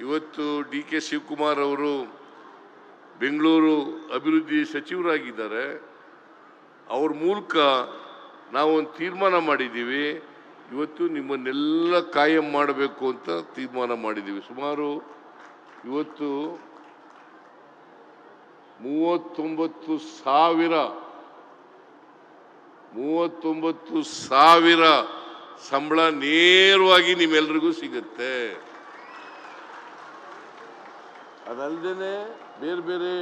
ಇವತ್ತು D K Shivakumar ಅವರು ಬೆಂಗಳೂರು ಅಭಿವೃದ್ಧಿ ಸಚಿವರಾಗಿದ್ದಾರೆ. ಅವ್ರ ಮೂಲಕ ನಾವೊಂದು ತೀರ್ಮಾನ ಮಾಡಿದ್ದೀವಿ. ಇವತ್ತು ನಿಮ್ಮನ್ನೆಲ್ಲ ಕಾಯಂ ಮಾಡಬೇಕು ಅಂತ ತೀರ್ಮಾನ ಮಾಡಿದ್ದೀವಿ. ಸುಮಾರು ಇವತ್ತು ಮೂವತ್ತೊಂಬತ್ತು ಸಾವಿರ ಮೂವತ್ತೊಂಬತ್ತು ಸಾವಿರ ಸಂಬಳ ನೇರವಾಗಿ ನಿಮ್ಮೆಲ್ರಿಗೂ ಸಿಗುತ್ತೆ. ಅದಲ್ಲದೆ ಬೇರೆ ಬೇರೆ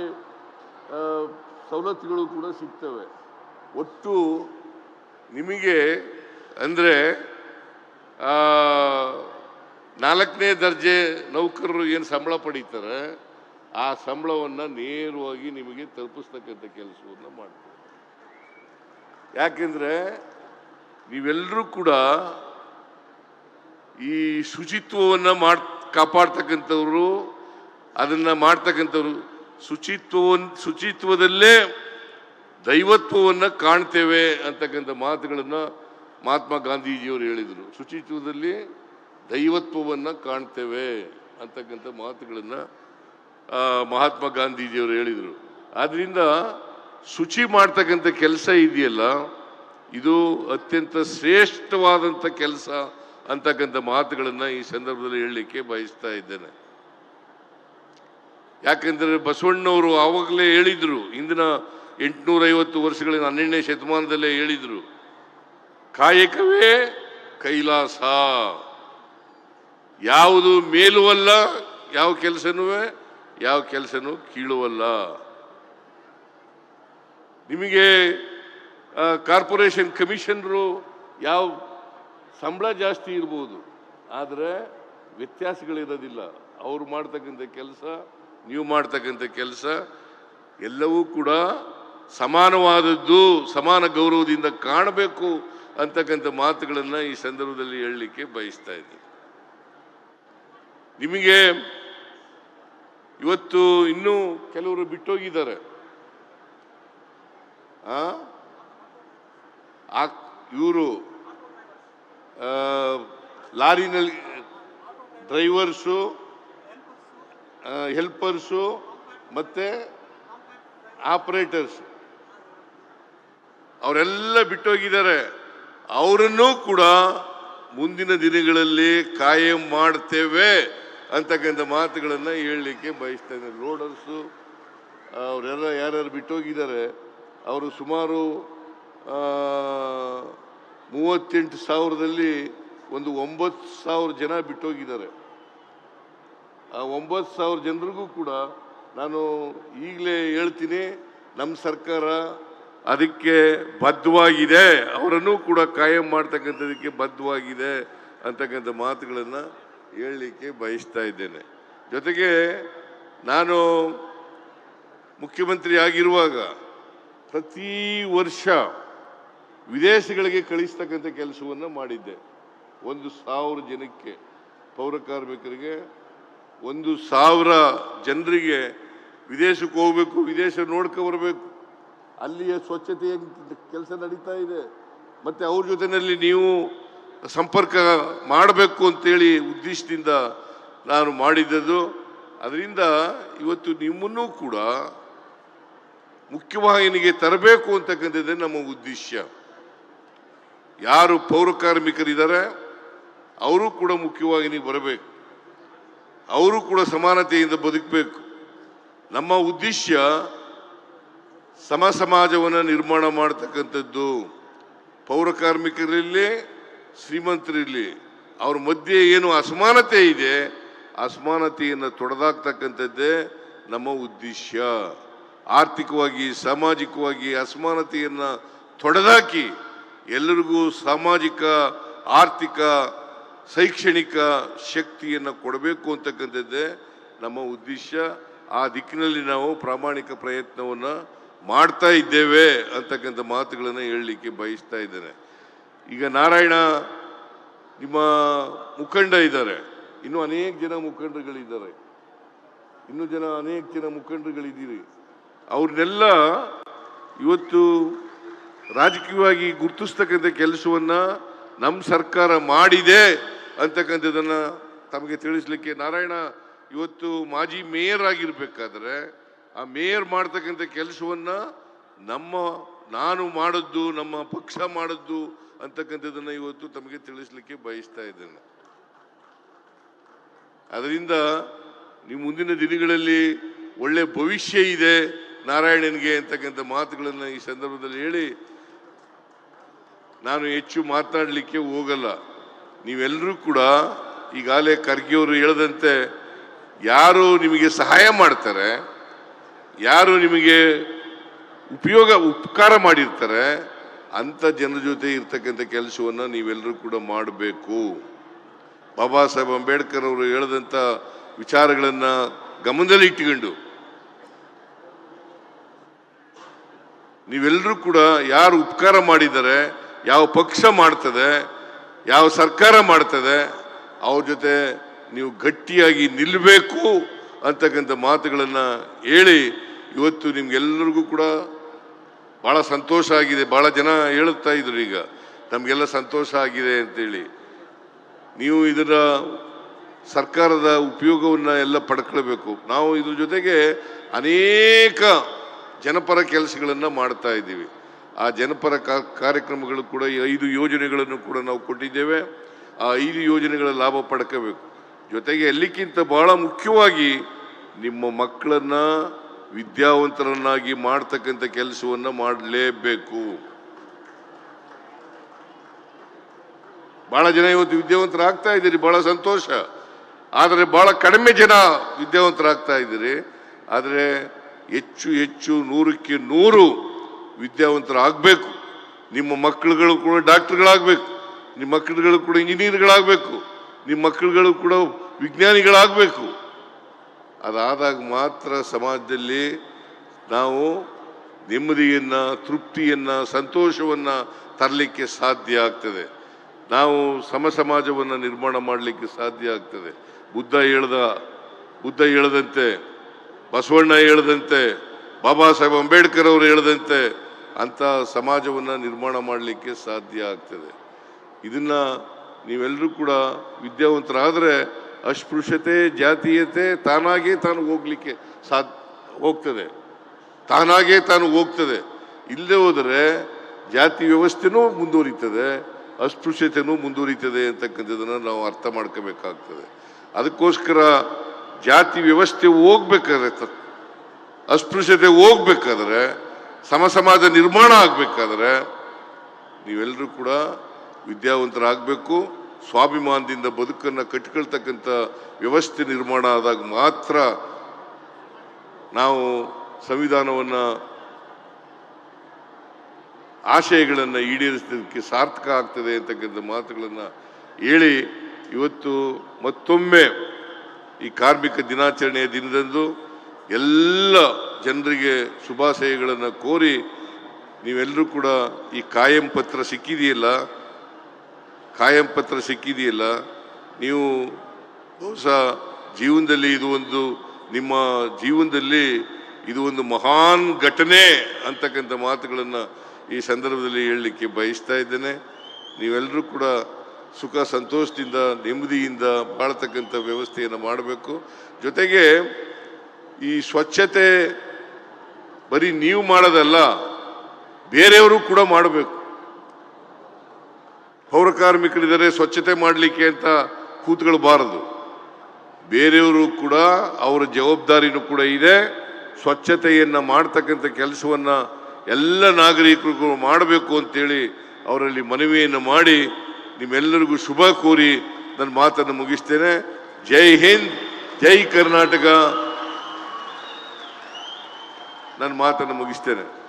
ಸವಲತ್ತುಗಳು ಕೂಡ ಸಿಗ್ತವೆ. ಒಟ್ಟು ನಿಮಗೆ ಅಂದರೆ ನಾಲ್ಕನೇ ದರ್ಜೆ ನೌಕರರು ಏನು ಸಂಬಳ ಪಡೀತಾರೆ, ಆ ಸಂಬಳವನ್ನು ನೇರವಾಗಿ ನಿಮಗೆ ತಲುಪಿಸ್ತಕ್ಕಂಥ ಕೆಲಸವನ್ನು ಮಾಡ್ತೀವಿ. ಯಾಕೆಂದರೆ ನೀವೆಲ್ಲರೂ ಕೂಡ ಈ ಶುಚಿತ್ವವನ್ನು ಮಾಡ್, ಕಾಪಾಡ್ತಕ್ಕಂಥವ್ರು ಅದನ್ನು ಮಾಡ್ತಕ್ಕಂಥವ್ರು ಶುಚಿತ್ವ ಶುಚಿತ್ವದಲ್ಲೇ ದೈವತ್ವವನ್ನು ಕಾಣ್ತೇವೆ ಅಂತಕ್ಕಂಥ ಮಾತುಗಳನ್ನು ಮಹಾತ್ಮ ಗಾಂಧೀಜಿಯವರು ಹೇಳಿದರು. ಶುಚಿತ್ವದಲ್ಲಿ ದೈವತ್ವವನ್ನು ಕಾಣ್ತೇವೆ ಅಂತಕ್ಕಂಥ ಮಾತುಗಳನ್ನು ಮಹಾತ್ಮ ಗಾಂಧೀಜಿಯವರು ಹೇಳಿದರು. ಆದ್ದರಿಂದ ಶುಚಿ ಮಾಡ್ತಕ್ಕಂಥ ಕೆಲಸ ಇದೆಯಲ್ಲ, ಇದು ಅತ್ಯಂತ ಶ್ರೇಷ್ಠವಾದಂಥ ಕೆಲಸ ಅಂತಕ್ಕಂಥ ಮಾತುಗಳನ್ನು ಈ ಸಂದರ್ಭದಲ್ಲಿ ಹೇಳಲಿಕ್ಕೆ ಬಯಸ್ತಾ ಇದ್ದೇನೆ. ಯಾಕೆಂದರೆ ಬಸವಣ್ಣವರು ಆವಾಗಲೇ ಹೇಳಿದರು, ಇಂದಿನ ಎಂಟುನೂರೈವತ್ತು ವರ್ಷಗಳಿಂದ ಹನ್ನೆರಡನೇ ಶತಮಾನದಲ್ಲೇ ಹೇಳಿದರು, ಕಾಯಕವೇ ಕೈಲಾಸ. ಯಾವುದು ಮೇಲುವಲ್ಲ, ಯಾವ ಕೆಲಸನೂ ಯಾವ ಕೆಲಸನೂ ಕೀಳುವಲ್ಲ. ನಿಮಗೆ ಕಾರ್ಪೊರೇಷನ್ ಕಮಿಷನರು ಯಾವ ಸಂಬಳ ಜಾಸ್ತಿ ಇರ್ಬೋದು, ಆದರೆ ವ್ಯತ್ಯಾಸಗಳಿರೋದಿಲ್ಲ. ಅವರು ಮಾಡ್ತಕ್ಕಂಥ ಕೆಲಸ ನೀವು ಮಾಡ್ತಕ್ಕಂಥ ಕೆಲಸ ಎಲ್ಲವೂ ಕೂಡ ಸಮಾನವಾದದ್ದು, ಸಮಾನ ಗೌರವದಿಂದ ಕಾಣಬೇಕು ಅಂತಕ್ಕಂಥ ಮಾತುಗಳನ್ನು ಈ ಸಂದರ್ಭದಲ್ಲಿ ಹೇಳಲಿಕ್ಕೆ ಬಯಸ್ತಾ ಇದ್ದೀನಿ. ನಿಮಗೆ ಇವತ್ತು ಇನ್ನೂ ಕೆಲವರು ಬಿಟ್ಟೋಗಿದ್ದಾರೆ. ಆ? ಇವರು ಲಾರಿನಲ್ಲಿ, ಡ್ರೈವರ್ಸು ಹೆಲ್ಪರ್ಸು ಮತ್ತು ಆಪರೇಟರ್ಸ್ ಅವರೆಲ್ಲ ಬಿಟ್ಟೋಗಿದ್ದಾರೆ. ಅವರನ್ನೂ ಕೂಡ ಮುಂದಿನ ದಿನಗಳಲ್ಲಿ ಕಾಯಂ ಮಾಡ್ತೇವೆ ಅಂತಕ್ಕಂಥ ಮಾತುಗಳನ್ನು ಹೇಳಲಿಕ್ಕೆ ಬಯಸ್ತೇನೆ ರೋಡರ್ಸು ಅವರೆಲ್ಲ ಯಾರ್ಯಾರು ಬಿಟ್ಟೋಗಿದ್ದಾರೆ, ಅವರು ಸುಮಾರು ಮೂವತ್ತೆಂಟು ಸಾವಿರದಲ್ಲಿ ಒಂದು ಒಂಬತ್ತು ಸಾವಿರ ಜನ ಬಿಟ್ಟೋಗಿದ್ದಾರೆ. ಆ ಒಂಬತ್ತು ಸಾವಿರ ಜನರಿಗೂ ಕೂಡ ನಾನು ಈಗಲೇ ಹೇಳ್ತೀನಿ ನಮ್ಮ ಸರ್ಕಾರ ಅದಕ್ಕೆ ಬದ್ಧವಾಗಿದೆ. ಅವರನ್ನು ಕೂಡ ಕಾಯಂ ಮಾಡ್ತಕ್ಕಂಥದಕ್ಕೆ ಬದ್ಧವಾಗಿದೆ ಅಂತಕ್ಕಂಥ ಮಾತುಗಳನ್ನು ಹೇಳಲಿಕ್ಕೆ ಬಯಸ್ತಾ ಇದ್ದೇನೆ. ಜೊತೆಗೆ ನಾನು ಮುಖ್ಯಮಂತ್ರಿ ಆಗಿರುವಾಗ ಪ್ರತಿ ವರ್ಷ ವಿದೇಶಗಳಿಗೆ ಕಳಿಸ್ತಕ್ಕಂಥ ಕೆಲಸವನ್ನು ಮಾಡಿದ್ದೆ. ಒಂದು ಸಾವಿರ ಜನಕ್ಕೆ, ಪೌರ ಕಾರ್ಮಿಕರಿಗೆ ಒಂದು ಸಾವಿರ ಜನರಿಗೆ ವಿದೇಶಕ್ಕೆ ಹೋಗ್ಬೇಕು, ವಿದೇಶ ನೋಡ್ಕೊ ಬರಬೇಕು. ಅಲ್ಲಿಯ ಸ್ವಚ್ಛತೆಯ ಕೆಲಸ ನಡೀತಾ ಇದೆ. ಮತ್ತೆ ಅವ್ರ ಜೊತೆಯಲ್ಲಿ ನೀವು ಸಂಪರ್ಕ ಮಾಡಬೇಕು ಅಂತೇಳಿ ಉದ್ದೇಶದಿಂದ ನಾನು ಮಾಡಿದ್ದದು ಅದರಿಂದ ಇವತ್ತು ನಿಮ್ಮನ್ನೂ ಕೂಡ ಮುಖ್ಯವಾಹಿನಿಗೆ ತರಬೇಕು ಅಂತಕ್ಕಂಥದ್ದೇ ನಮ್ಮ ಉದ್ದೇಶ. ಯಾರು ಪೌರ ಕಾರ್ಮಿಕರಿದ್ದಾರೆ ಅವರು ಕೂಡ ಮುಖ್ಯವಾಹಿನಿಗೆ ಬರಬೇಕು. ಅವರು ಕೂಡ ಸಮಾನತೆಯಿಂದ ಬದುಕಬೇಕು. ನಮ್ಮ ಉದ್ದೇಶ ಸಮ ಸಮಾಜವನ್ನು ನಿರ್ಮಾಣ ಮಾಡ್ತಕ್ಕಂಥದ್ದು ಪೌರ ಕಾರ್ಮಿಕರಿರಲಿ, ಶ್ರೀಮಂತರಿರಲಿ. ಅವ್ರ ಮಧ್ಯೆ ಏನು ಅಸಮಾನತೆ ಇದೆ, ಅಸಮಾನತೆಯನ್ನು ತೊಡೆದಾಕ್ತಕ್ಕಂಥದ್ದೇ ನಮ್ಮ ಉದ್ದೇಶ. ಆರ್ಥಿಕವಾಗಿ, ಸಾಮಾಜಿಕವಾಗಿ ಅಸಮಾನತೆಯನ್ನು ತೊಡೆದಾಕಿ ಎಲ್ಲರಿಗೂ ಸಾಮಾಜಿಕ, ಆರ್ಥಿಕ ಶೈಕ್ಷಣಿಕ ಶಕ್ತಿಯನ್ನು ಕೊಡಬೇಕು ಅಂತಕ್ಕಂಥದ್ದೇ ನಮ್ಮ ಉದ್ದೇಶ. ಆ ದಿಕ್ಕಿನಲ್ಲಿ ನಾವು ಪ್ರಾಮಾಣಿಕ ಪ್ರಯತ್ನವನ್ನು ಮಾಡ್ತಾ ಇದ್ದೇವೆ ಅಂತಕ್ಕಂಥ ಮಾತುಗಳನ್ನು ಹೇಳಲಿಕ್ಕೆ ಬಯಸ್ತಾ ಇದ್ದೇನೆ. ಈಗ ನಾರಾಯಣ ನಿಮ್ಮ ಮುಖಂಡ ಇದ್ದಾರೆ. ಇನ್ನೂ ಅನೇಕ ಜನ ಮುಖಂಡರುಗಳಿದ್ದಾರೆ. ಇನ್ನೂ ಜನ ಅನೇಕ ಜನ ಮುಖಂಡರುಗಳಿದ್ದೀರಿ. ಅವ್ರನ್ನೆಲ್ಲ ಇವತ್ತು ರಾಜಕೀಯವಾಗಿ ಗುರುತಿಸ್ತಕ್ಕಂಥ ಕೆಲಸವನ್ನು ನಮ್ಮ ಸರ್ಕಾರ ಮಾಡಿದೆ. ಅಂತಕ್ಕಂಥದ್ದನ್ನ ತಮಗೆ ತಿಳಿಸ್ಲಿಕ್ಕೆ ನಾರಾಯಣ ಇವತ್ತು ಮಾಜಿ ಮೇಯರ್ ಆಗಿರ್ಬೇಕಾದ್ರೆ ಆ ಮೇಯರ್ ಮಾಡ್ತಕ್ಕಂಥ ಕೆಲಸವನ್ನ ನಮ್ಮ ನಾನು ಮಾಡದ್ದು, ನಮ್ಮ ಪಕ್ಷ ಮಾಡದ್ದು ಅಂತಕ್ಕಂಥದ್ದನ್ನ ಇವತ್ತು ತಮಗೆ ತಿಳಿಸ್ಲಿಕ್ಕೆ ಬಯಸ್ತಾ ಇದ್ದೇನೆ. ಅದರಿಂದ ನೀವು ಮುಂದಿನ ದಿನಗಳಲ್ಲಿ ಒಳ್ಳೆ ಭವಿಷ್ಯ ಇದೆ ನಾರಾಯಣನಿಗೆ ಅಂತಕ್ಕಂಥ ಮಾತುಗಳನ್ನು ಈ ಸಂದರ್ಭದಲ್ಲಿ ಹೇಳಿ. ನಾನು ಹೆಚ್ಚು ಮಾತನಾಡಲಿಕ್ಕೆ ಹೋಗಲ್ಲ. ನೀವೆಲ್ಲರೂ ಕೂಡ ಈಗಾಗಲೇ ಖರ್ಗೆಯವರು ಹೇಳದಂತೆ ಯಾರು ನಿಮಗೆ ಸಹಾಯ ಮಾಡ್ತಾರೆ, ಯಾರು ನಿಮಗೆ ಉಪಯೋಗ, ಉಪಕಾರ ಮಾಡಿರ್ತಾರೆ, ಅಂಥ ಜನರ ಜೊತೆ ಇರ್ತಕ್ಕಂಥ ಕೆಲಸವನ್ನು ನೀವೆಲ್ಲರೂ ಕೂಡ ಮಾಡಬೇಕು. ಬಾಬಾ ಸಾಹೇಬ್ ಅಂಬೇಡ್ಕರ್ ಅವರು ಹೇಳಿದಂಥ ವಿಚಾರಗಳನ್ನು ಗಮನದಲ್ಲಿ ಇಟ್ಟುಕೊಂಡು ನೀವೆಲ್ಲರೂ ಕೂಡ ಯಾರು ಉಪಕಾರ ಮಾಡಿದ್ದಾರೆ, ಯಾವ ಪಕ್ಷ ಮಾಡ್ತದೆ ಯಾವ ಸರ್ಕಾರ ಮಾಡ್ತದೆ, ಅವ್ರ ಜೊತೆ ನೀವು ಗಟ್ಟಿಯಾಗಿ ನಿಲ್ಲಬೇಕು ಅಂತಕ್ಕಂಥ ಮಾತುಗಳನ್ನು ಹೇಳಿ ಇವತ್ತು ನಿಮ್ಗೆಲ್ಲರಿಗೂ ಕೂಡ ಭಾಳ ಸಂತೋಷ ಆಗಿದೆ. ಭಾಳ ಜನ ಹೇಳುತ್ತಾ ಇದ್ರು ಈಗ, ನಮಗೆಲ್ಲ ಸಂತೋಷ ಆಗಿದೆ ಅಂತೇಳಿ. ನೀವು ಇದರ ಸರ್ಕಾರದ ಉಪಯೋಗವನ್ನು ಎಲ್ಲ ಪಡ್ಕೊಳ್ಬೇಕು. ನಾವು ಇದ್ರ ಜೊತೆಗೆ ಅನೇಕ ಜನಪರ ಕೆಲಸಗಳನ್ನು ಮಾಡ್ತಾ ಇದ್ದೀವಿ. ಆ ಜನಪರ ಕಾರ್ಯಕ್ರಮಗಳು ಕೂಡ ಈ ಐದು ಯೋಜನೆಗಳನ್ನು ಕೂಡ ನಾವು ಕೊಟ್ಟಿದ್ದೇವೆ. ಆ ಐದು ಯೋಜನೆಗಳ ಲಾಭ ಪಡ್ಕೋಬೇಕು. ಜೊತೆಗೆ ಎಲ್ಲಕ್ಕಿಂತ ಬಹಳ ಮುಖ್ಯವಾಗಿ ನಿಮ್ಮ ಮಕ್ಕಳನ್ನ ವಿದ್ಯಾವಂತರನ್ನಾಗಿ ಮಾಡ್ತಕ್ಕಂಥ ಕೆಲಸವನ್ನು ಮಾಡಲೇಬೇಕು. ಬಹಳ ಜನ ಇವತ್ತು ವಿದ್ಯಾವಂತರಾಗ್ತಾ ಇದ್ದೀರಿ, ಬಹಳ ಸಂತೋಷ. ಆದರೆ ಬಹಳ ಕಡಿಮೆ ಜನ ವಿದ್ಯಾವಂತರಾಗ್ತಾ ಇದ್ದೀರಿ. ಆದರೆ ಹೆಚ್ಚು ಹೆಚ್ಚು ನೂರಕ್ಕೆ ನೂರು ವಿದ್ಯಾವಂತರಾಗಬೇಕು. ನಿಮ್ಮ ಮಕ್ಕಳುಗಳು ಕೂಡ ಡಾಕ್ಟರ್ಗಳಾಗಬೇಕು. ನಿಮ್ಮ ಮಕ್ಕಳುಗಳು ಕೂಡ ಇಂಜಿನಿಯರ್ಗಳಾಗಬೇಕು. ನಿಮ್ಮ ಮಕ್ಕಳುಗಳು ಕೂಡ ವಿಜ್ಞಾನಿಗಳಾಗಬೇಕು. ಅದಾದಾಗ ಮಾತ್ರ ಸಮಾಜದಲ್ಲಿ ನಾವು ನೆಮ್ಮದಿಯನ್ನು, ತೃಪ್ತಿಯನ್ನು, ಸಂತೋಷವನ್ನು ತರಲಿಕ್ಕೆ ಸಾಧ್ಯ ಆಗ್ತದೆ. ನಾವು ಸಮ ಸಮಾಜವನ್ನು ನಿರ್ಮಾಣ ಮಾಡಲಿಕ್ಕೆ ಸಾಧ್ಯ ಆಗ್ತದೆ. ಬುದ್ಧ ಹೇಳ್ದ, ಬುದ್ಧ ಹೇಳದಂತೆ, ಬಸವಣ್ಣ ಹೇಳದಂತೆ, ಬಾಬಾ ಸಾಹೇಬ್ ಅಂಬೇಡ್ಕರ್ ಅವರು ಹೇಳದಂತೆ ಅಂಥ ಸಮಾಜವನ್ನು ನಿರ್ಮಾಣ ಮಾಡಲಿಕ್ಕೆ ಸಾಧ್ಯ ಆಗ್ತದೆ. ಇದನ್ನು ನೀವೆಲ್ಲರೂ ಕೂಡ ವಿದ್ಯಾವಂತರಾದರೆ ಅಸ್ಪೃಶ್ಯತೆ, ಜಾತೀಯತೆ ತಾನಾಗೇ ತಾನು ಹೋಗ್ಲಿಕ್ಕೆ ಸಾ ಹೋಗ್ತದೆ. ತಾನಾಗೇ ತಾನು ಹೋಗ್ತದೆ. ಇಲ್ಲದೆ ಹೋದರೆ ಜಾತಿ ವ್ಯವಸ್ಥೆನೂ ಮುಂದುವರಿತದೆ, ಅಸ್ಪೃಶ್ಯತೆನೂ ಮುಂದುವರಿತದೆ ಅಂತಕ್ಕಂಥದ್ದನ್ನು ನಾವು ಅರ್ಥ ಮಾಡ್ಕೋಬೇಕಾಗ್ತದೆ. ಅದಕ್ಕೋಸ್ಕರ ಜಾತಿ ವ್ಯವಸ್ಥೆ ಹೋಗ್ಬೇಕಾದ್ರೆ ಅಸ್ಪೃಶ್ಯತೆ ಹೋಗ್ಬೇಕಾದ್ರೆ ಸಮ ಸಮಾಜ ನಿರ್ಮಾಣ ಆಗಬೇಕಾದ್ರೆ ನೀವೆಲ್ಲರೂ ಕೂಡ ವಿದ್ಯಾವಂತರಾಗಬೇಕು, ಸ್ವಾಭಿಮಾನದಿಂದ ಬದುಕನ್ನು ಕಟ್ಕೊಳ್ತಕ್ಕಂಥ ವ್ಯವಸ್ಥೆ ನಿರ್ಮಾಣ ಆದಾಗ ಮಾತ್ರ ನಾವು ಸಂವಿಧಾನವನ್ನು ಆಶಯಗಳನ್ನು ಈಡೇರಿಸೋದಕ್ಕೆ ಸಾರ್ಥಕ ಆಗ್ತದೆ ಅಂತಕ್ಕಂಥ ಮಾತುಗಳನ್ನು ಹೇಳಿ ಇವತ್ತು ಮತ್ತೊಮ್ಮೆ ಈ ಕಾರ್ಮಿಕ ದಿನಾಚರಣೆಯ ದಿನದಂದು ಎಲ್ಲ ಜನರಿಗೆ ಶುಭಾಶಯಗಳನ್ನು ಕೋರಿ ನೀವೆಲ್ಲರೂ ಕೂಡ ಈ ಕಾಯಂ ಪತ್ರ ಸಿಕ್ಕಿದೆಯಲ್ಲ? ಕಾಯಂ ಪತ್ರ ಸಿಕ್ಕಿದೆಯಲ್ಲ? ನೀವು ಬಹುಶಃ ಜೀವನದಲ್ಲಿ ಇದು ಒಂದು ನಿಮ್ಮ ಜೀವನದಲ್ಲಿ ಇದು ಒಂದು ಮಹಾನ್ ಘಟನೆ ಅಂತಕ್ಕಂಥ ಮಾತುಗಳನ್ನು ಈ ಸಂದರ್ಭದಲ್ಲಿ ಹೇಳಲಿಕ್ಕೆ ಬಯಸ್ತಾ ಇದ್ದೇನೆ. ನೀವೆಲ್ಲರೂ ಕೂಡ ಸುಖ ಸಂತೋಷದಿಂದ, ನೆಮ್ಮದಿಯಿಂದ ಬಾಳ್ತಕ್ಕಂಥ ವ್ಯವಸ್ಥೆಯನ್ನು ಮಾಡಬೇಕು. ಜೊತೆಗೆ ಈ ಸ್ವಚ್ಛತೆ ಬರೀ ನೀವು ಮಾಡೋದಲ್ಲ, ಬೇರೆಯವರು ಕೂಡ ಮಾಡಬೇಕು. ಪೌರ ಕಾರ್ಮಿಕರಿದ್ದಾರೆ, ಸ್ವಚ್ಛತೆ ಮಾಡಲಿಕ್ಕೆ ಅಂತ ಕೂತ್ಕೊಳ್ಬಾರದು. ಬೇರೆಯವರು ಕೂಡ ಅವರ ಜವಾಬ್ದಾರಿನೂ ಕೂಡ ಇದೆ. ಸ್ವಚ್ಛತೆಯನ್ನು ಮಾಡ್ತಕ್ಕಂಥ ಕೆಲಸವನ್ನು ಎಲ್ಲ ನಾಗರಿಕರಿಗೂ ಮಾಡಬೇಕು ಅಂತೇಳಿ ಅವರಲ್ಲಿ ಮನವಿಯನ್ನು ಮಾಡಿ ನಿಮ್ಮೆಲ್ಲರಿಗೂ ಶುಭ ಕೋರಿ ನನ್ನ ಮಾತನ್ನು ಮುಗಿಸ್ತೇನೆ. ಜೈ ಹಿಂದ್, ಜೈ ಕರ್ನಾಟಕ. ನನ್ನ ಮಾತನ್ನು ಮುಗಿಸ್ತೇನೆ.